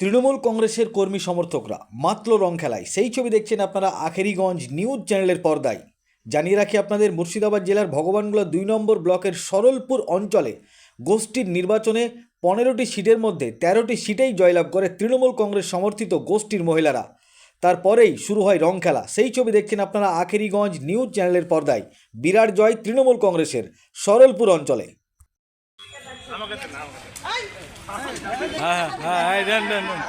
তৃণমূল কংগ্রেসের কর্মী সমর্থকরা, মাত্র রং খেলায়। সেই ছবি দেখছেন আপনারা আখেরিগঞ্জ নিউজ চ্যানেলের পর্দায়। জানিয়ে রাখি আপনাদের মুর্শিদাবাদ জেলার ভগবানগুলা দুই নম্বর ব্লকের সরলপুর অঞ্চলে গোষ্ঠীর নির্বাচনে পনেরোটি সিটের মধ্যে তেরোটি সিটেই জয়লাভ করে তৃণমূল কংগ্রেস সমর্থিত গোষ্ঠীর মহিলারা। তারপরেই শুরু হয় রং খেলা। সেই ছবি দেখছেন আপনারা আখেরিগঞ্জ নিউজ চ্যানেলের পর্দায়। বিরাট জয় তৃণমূল কংগ্রেসের সরলপুর অঞ্চলে। হ্যাঁ হ্যাঁ হ্যাঁ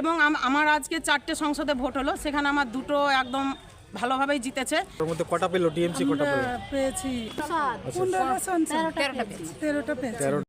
এবং আমার আজকে চারটে সংসদে ভোট হলো সেখানে আমার দুটো একদম ভালোভাবেই জিতেছে। ওর মধ্যে কটা পেল? টিএমসি কটা পেল? পেয়েছি তেরোটা পেয়েছি।